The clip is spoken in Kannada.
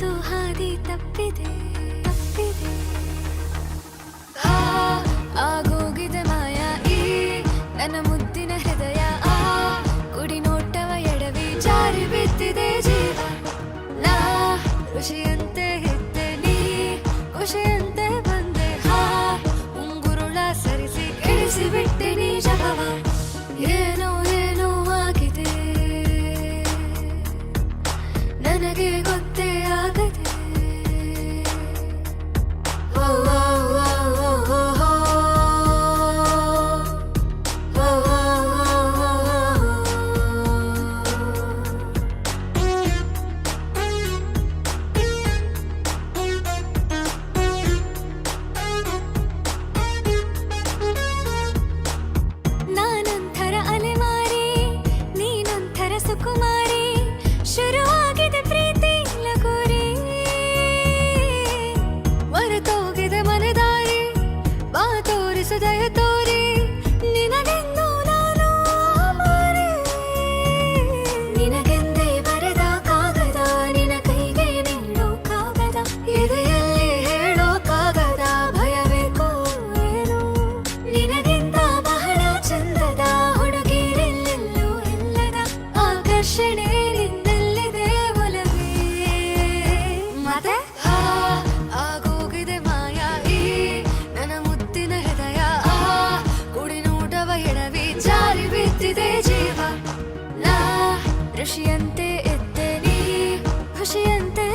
ನಡೆಸು ಹಾದಿ ತಪ್ಪಿದೆ ತಪ್ಪಿದೆ. ಆ, ಆಗೋಗಿದೆ ಮಾಯ ಈ ನನ್ನ ಮುದ್ದಿನ ಹೃದಯ. ಆ ಕುಡಿ ನೋಟವ ಎಡವಿ ಜಾರಿ ಬಿದ್ದಿದೆ ಜೀವ. ನಾ, ಖುಷಿಯಂತೆ ಇದ್ದೆ ನೀ, ಖುಷಿಯಂತೆ ಬಂದೆ. ಹಾ, ಉಂಗುರುಳ ಸರಿಸಿ ಇಳಿಸಿ ಬಿಟ್ಟೆ ನೀ ಜಗವ ಏನೋ ಏನೋ ಆಗಿದೆ. ನನಗೆ ಸದಯ ದಯ ತೋರಿ, ನಿನಗೆಂದು ನಾನು ನಿನಗೆಂದೇ ಬರೆದ ಕಾಗದ ನಿನ ಕೈಗೆ ನೀಡೋಕಾಗದ ಎದೆಯಲ್ಲಿ ಹೇಳೋಕಾಗದ ಭಯಬೇಕು ಏನು? ನಿನಗಿಂತ ಬಹಳ ಚಂದದ, ಹುಡುಗಿರೆಲ್ಲೆಲ್ಲೂ ಎಲ್ಲದ ಆಕರ್ಷಣೆ ಋಷಿಯಂತೆ ಇದ್ದೇನೆ ಖುಷಿಯಂತೆ